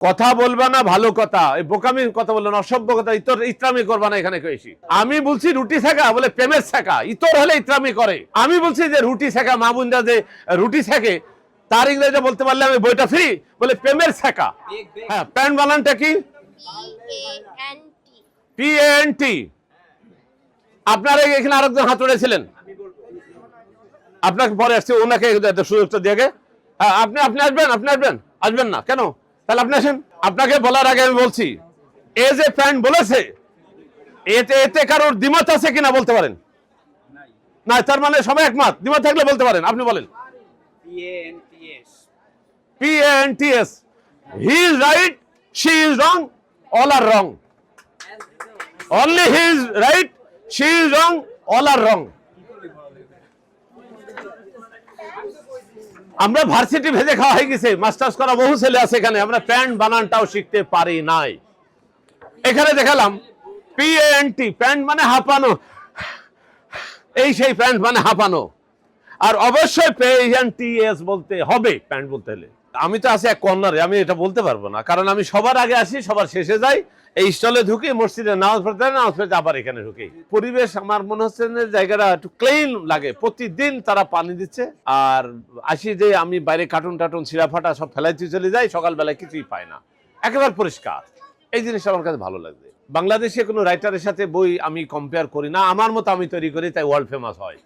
কথা বলবা না ভালো কথা। এই বোকামি কথা বলল না অসভ্য কথা ইতর ইত্রামি করবা না এখানে কয়েছি আমি বলছি রুটি শেখা বলে প্রেমের শেখা ইতর হলে ইত্রামি করে। আমি বলছি যে রুটি শেখা মা বোনরা যে রুটি শেখে তার ইংরেজি বলতে পারলে আমি বইটা ফ্রি বলে প্রেমের শেখা। হ্যাঁ প্যান্ট বানানটা কি? পি এন টি আপনারা এখানে আরেকজন হাত উড়েছিলেন। আপনাকে পরে আসছে ওনাকে সুযোগটা দিয়ে। হ্যাঁ আপনি আপনি আসবেন আপনি আসবেন। আসবেন না কেন? তাহলে আপনি আসেন। আপনাকে বলার আগে আমি বলছি এ যে প্যান্ট বলেছে এতে এতে কারোর দ্বিমত আছে কিনা বলতে পারেন? না তার মানে সবাই একমত। দ্বিমত থাকলে বলতে পারেন আপনি বলেন. P N T S he is right she is wrong all are wrong only he is right she is wrong all are wrong আমরা ভার্সিটি ভেজে খাওয়া হয়ে গেছে। মাস্টার্স করা বহু ছেলে আছে এখানে। আমরা প্যান্ট বানানটাও শিখতে পারি নাই। এখানে দেখালাম। পিএনটি প্যান্ট মানে হাঁপানো। এই সেই প্যান্ট মানে হাঁপানো। আর অবশ্যই পেএনটিএস বলতে হবে, প্যান্ট বলতে হলে। আমি তো আছি এক কর্নারে, আমি এটা বলতে পারব না। কারণ আমি সবার আগে আসি, সবার শেষে যাই, এই স্টলে ঢুকি, মসজিদে নামাজ পড়তে নামাজ পড়তে আবার এখানে ঢুকি। পরিবেশ আমার মনে হচ্ছে যে জায়গাটা একটু ক্লিন লাগে। প্রতিদিন তারা পানি দিচ্ছে, আর আসি যে আমি বাইরে কার্টুন টাটুন ছিঁড়া ফাটা সব ফেলাইতে চলে যাই, সকালবেলায় কিছুই পায় না। একেবারে পরিষ্কার। এই জিনিসটা আমার কাছে ভালো লাগবে বাংলাদেশে কোনো রাইটারের সাথে বই আমি কম্পেয়ার করি না। আমার মতো আমি তৈরি করি, তাই ওয়ার্ল্ড ফেমাস হয়।